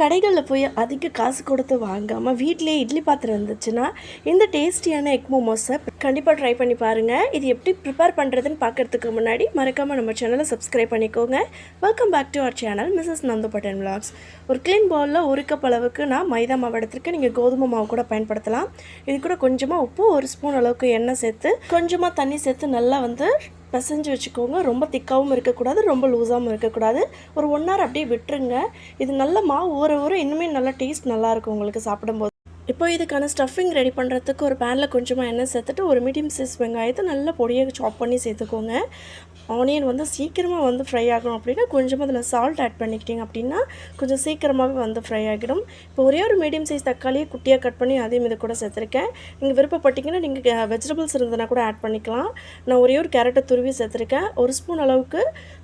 கடைகளில் போய் அதிக காசு கொடுத்து வாங்காமல் வீட்டிலேயே இட்லி பாத்திரம் இருந்துச்சுன்னா இந்த டேஸ்டியான எக் மோமோஸை கண்டிப்பாக ட்ரை பண்ணி பாருங்கள் இது எப்படி ப்ரிப்பேர் பண்ணுறதுன்னு பார்க்கறதுக்கு முன்னாடி மறக்காமல் நம்ம சேனலை சப்ஸ்கிரைப் பண்ணிக்கோங்க. Welcome back to our channel Mrs Nandapattan vlogs ஒரு க்ளீன் பவுலில் ஒரு கப் அளவுக்கு நான் மைதா மாவு எடுத்துருக்கு நீங்கள் கோதுமை மாவு கூட பயன்படுத்தலாம். இது கூட கொஞ்சமாக உப்பு ஒரு ஸ்பூன் அளவுக்கு எண்ணெய் சேர்த்து கொஞ்சமாக தண்ணி சேர்த்து நல்லா வந்து பிசைஞ்சு வச்சுக்கோங்க. ரொம்ப திக்காகவும் இருக்கக்கூடாது ரொம்ப லூஸாகவும் இருக்கக்கூடாது. ஒரு ஒன் ஹவர் அப்படியே விட்டுருங்க. இது நல்ல மாவு ஊற ஊற இன்னுமே நல்லா டேஸ்ட் நல்லாயிருக்கும் உங்களுக்கு சாப்பிடும்போது. இப்போ இதுக்கான ஸ்டஃபிங் ரெடி பண்ணுறதுக்கு ஒரு பேனில் கொஞ்சமாக எண்ணெய் சேர்த்துட்டு ஒரு மீடியம் சைஸ் வெங்காயத்தை நல்லா பொடியாக சாப் பண்ணி சேர்த்துக்கோங்க. ஆனியன் வந்து சீக்கிரமாக வந்து ஃப்ரை ஆகணும் அப்படின்னா கொஞ்சமாக அதில் சால்ட் ஆட் பண்ணிக்கிட்டிங்க அப்படின்னா கொஞ்சம் சீக்கிரமாகவே வந்து ஃப்ரை ஆகிடும். இப்போ ஒரே ஒரு மீடியம் சைஸ் தக்காளியை குட்டியாக கட் பண்ணி அதையும் இது கூட சேர்த்துருக்கேன். நீங்கள் விருப்பப்பட்டீங்கன்னா நீங்கள் வெஜிடபிள்ஸ் இருந்ததுன்னா கூட ஆட் பண்ணிக்கலாம். நான் ஒரே ஒரு கேரட்டை துருவி சேர்த்துருக்கேன். ஒரு ஸ்பூன் அளவுக்கு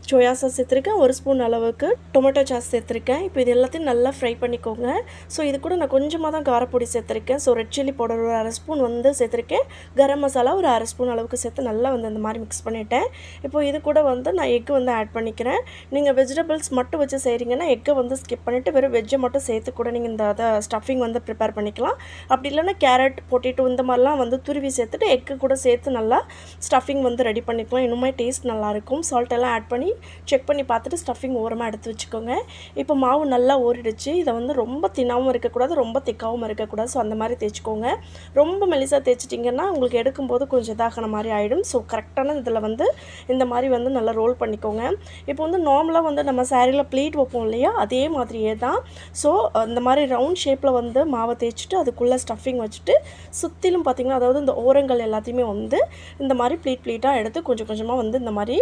சோயா சாஸ் சேர்த்துருக்கேன். ஒரு ஸ்பூன் அளவுக்கு டொமேட்டோ சாஸ் சேர்த்துருக்கேன். இப்போ இது எல்லாத்தையும் நல்லா ஃப்ரை பண்ணிக்கோங்க. ஸோ இது கூட நான் கொஞ்சமாக தான் காரப்பொடி சேர்த்துருக்கேன். ஸோ ரெட் சில்லி பவுடர் ஒரு அரை ஸ்பூன் வந்து சேர்த்துருக்கேன். கரம் மசாலா ஒரு அரை ஸ்பூன் அளவுக்கு சேர்த்து நல்லா வந்து அந்த மாதிரி மிக்ஸ் பண்ணிட்டேன். இப்போ இது இது கூட வந்து நான் எக்கு வந்து ஆட் பண்ணிக்கிறேன். நீங்கள் வெஜிடபிள்ஸ் மட்டும் வச்சு செய்கிறீங்கன்னா எக்கை வந்து ஸ்கிப் பண்ணிவிட்டு வெறும் வெஜ்ஜை மட்டும் சேர்த்து கூட நீங்கள் இந்த அதை ஸ்டஃபிங் வந்து ப்ரிப்பேர் பண்ணிக்கலாம். அப்படி இல்லைன்னா கேரட் பொட்டேட்டோ இந்த மாதிரிலாம் வந்து துருவி சேர்த்துட்டு எக்கு கூட சேர்த்து நல்லா ஸ்டஃபிங் வந்து ரெடி பண்ணிக்கலாம். இன்னுமே டேஸ்ட் நல்லாயிருக்கும் சால்ட் எல்லாம் ஆட் பண்ணி செக் பண்ணி பார்த்துட்டு ஸ்டஃபிங் ஓரமாக எடுத்து வச்சுக்கோங்க. இப்போ மாவு நல்லா ஊறிடுச்சு இதை வந்து ரொம்ப தின்னாவும் இருக்கக்கூடாது ரொம்ப திக்காவும் இருக்கக்கூடாது. ஸோ அந்த மாதிரி தேய்ச்சிக்கோங்க. ரொம்ப மெலிசாக தேய்ச்சிட்டிங்கன்னா உங்களுக்கு எடுக்கும்போது கொஞ்சம் இதாகின மாதிரி ஆகிடும் ஸோ கரெக்டான இதில் வந்து இந்த மாதிரி வந்து நல்லா ரோல் பண்ணிக்கோங்க. இப்போ வந்து நார்மலாக வந்து நம்ம சாரியில் ப்ளீட் வைப்போம் இல்லையா? அதே மாதிரியே தான். ஸோ இந்த மாதிரி ரவுண்ட் ஷேப்பில் வந்து மாவை தேய்ச்சிட்டு அதுக்குள்ளே ஸ்டஃபிங் வச்சுட்டு சுற்றிலும் பார்த்திங்கன்னா அதாவது இந்த ஓரங்கள் எல்லாத்தையுமே வந்து இந்த மாதிரி ப்ளீட் ப்ளீட்டாக எடுத்து கொஞ்சம் கொஞ்சமாக வந்து இந்த மாதிரி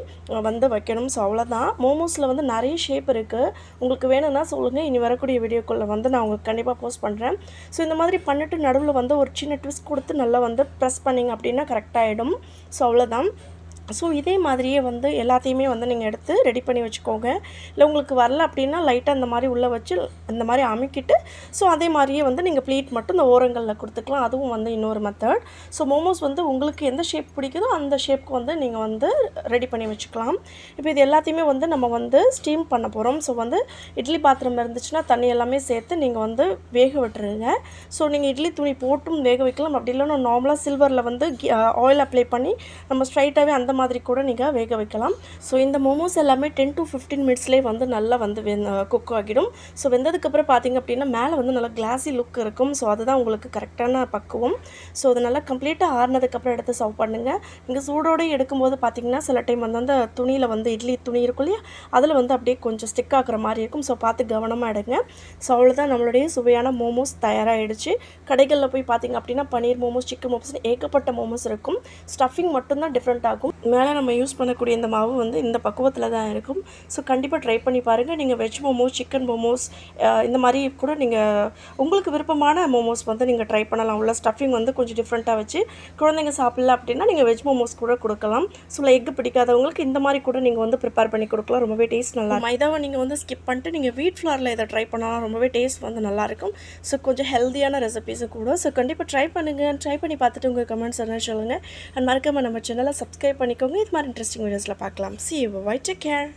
வந்து வைக்கணும். ஸோ அவ்வளோதான் மோமோஸில் வந்து நிறைய ஷேப் இருக்குது உங்களுக்கு வேணும்னா சொல்லுங்கள் இனி வரக்கூடிய வீடியோக்குள்ளே வந்து நான் உங்களுக்கு கண்டிப்பாக போஸ்ட் பண்ணுறேன் ஸோ இந்த மாதிரி பண்ணிட்டு நடுவில் வந்து ஒரு சின்ன ட்விஸ்ட் கொடுத்து நல்லா வந்து ப்ரெஸ் பண்ணிங்க அப்படின்னா கரெக்டாகிடும் ஸோ அவ்வளோதான் ஸோ இதே மாதிரியே வந்து எல்லாத்தையுமே வந்து நீங்கள் எடுத்து ரெடி பண்ணி வச்சுக்கோங்க. இல்லை உங்களுக்கு வரல அப்படின்னா லைட்டாக இந்த மாதிரி உள்ளே வச்சு இந்த மாதிரி அமுக்கிட்டு ஸோ அதே மாதிரியே வந்து நீங்கள் ப்ளீட் மட்டும் இந்த ஓரங்களில் கொடுத்துக்கலாம். அதுவும் வந்து இன்னொரு மெத்தட் ஸோ மோமோஸ் வந்து உங்களுக்கு எந்த ஷேப் பிடிக்குதோ அந்த ஷேப்க்கு வந்து நீங்கள் வந்து ரெடி பண்ணி வச்சுக்கலாம். இப்போ இது எல்லாத்தையுமே வந்து நம்ம வந்து ஸ்டீம் பண்ண போகிறோம் ஸோ வந்து இட்லி பாத்திரம் இருந்துச்சுன்னா தண்ணி எல்லாமே சேர்த்து நீங்கள் வந்து வேக விட்டுருங்க. ஸோ நீங்கள் இட்லி துணி போட்டும் வேக வைக்கலாம். அப்படி இல்லைன்னா நார்மலாக சில்வரில் வந்து ஆயில் அப்ளை பண்ணி நம்ம ஸ்ட்ரைட்டாகவே அந்த மாதிரி கூட நீங்கள் வேக வைக்கலாம். ஸோ இந்த மோமோஸ் எல்லாமே டென் டு ஃபிஃப்டீன் மினிட்ஸ்லேயே வந்து நல்லா வந்து குக் ஆகிடும். ஸோ வெந்ததுக்கப்புறம் பார்த்தீங்க அப்படின்னா மேலே வந்து நல்லா கிளாஸி லுக் இருக்கும். ஸோ அதுதான் உங்களுக்கு கரெக்டான பக்குவம். ஸோ அது நல்லா கம்ப்ளீட்டாக ஆறுனதுக்கப்புறம் எடுத்து சர்வ் பண்ணுங்கள் நீங்கள் சூடோடு எடுக்கும்போது பார்த்தீங்கன்னா சில டைம் வந்து அந்த துணியில் வந்து இட்லி துணி இருக்கும் இல்லையா? அதில் வந்து அப்படியே கொஞ்சம் ஸ்டிக் ஆகுற மாதிரி இருக்கும். ஸோ பார்த்து கவனமாக எடுங்க. ஸோ அவ்வளோதான் நம்மளுடைய சுவையான மோமோஸ் தயாராகிடுச்சு கடைகளில் போய் பார்த்தீங்க அப்படின்னா பன்னீர் மோமோஸ் சிக்கன் மோமோஸ் ஏகப்பட்ட மோமோஸ் இருக்கும். ஸ்டஃபிங் மட்டும்தான் டிஃப்ரெண்ட் ஆகும். மேலே நம்ம யூஸ் பண்ணக்கூடிய இந்த மாவு வந்து இந்த பக்குவத்தில் தான் இருக்கும். ஸோ கண்டிப்பாக ட்ரை பண்ணி பாருங்கள் நீங்கள் வெஜ் மோமோஸ் சிக்கன் மோமோஸ் இந்த மாதிரி கூட நீங்கள் உங்களுக்கு விருப்பமான மோமோஸ் வந்து நீங்கள் ட்ரை பண்ணலாம். உள்ள ஸ்டஃபிங் வந்து கொஞ்சம் டிஃப்ரெண்ட்டாக வச்சு குழந்தைங்க சாப்பிடல அப்படின்னா நீங்கள் வெஜ் மோமோஸ் கூட கொடுக்கலாம். ஸோ எக் பிடிக்காதவங்களுக்கு இந்த மாதிரி கூட நீங்கள் வந்து ப்ரிப்பேர் பண்ணி கொடுக்கலாம். ரொம்பவே டேஸ்ட் நல்லா மைதாவை நீங்கள் வந்து ஸ்கிப் பண்ணிட்டு நீங்கள் வீட் ஃப்ளாரில் இதை ட்ரை பண்ணலாம் ரொம்பவே டேஸ்ட் வந்து நல்லாயிருக்கும் ஸோ கொஞ்சம் ஹெல்த்தியான ரெசிபீஸும் கூட. ஸோ கண்டிப்பாக ட்ரை பண்ணுங்கள் ட்ரை பண்ணி பார்த்துட்டு உங்கள் கமெண்ட்ஸ் என்ன சொல்லுங்கள் அண்ட் மறக்காமல் நம்ம சேனலை சப்ஸ்கிரைப் பண்ணிக்கோங்க. இது மாதிரி இன்ட்ரெஸ்டிங் வீடியோஸில் பார்க்கலாம். See you bye take care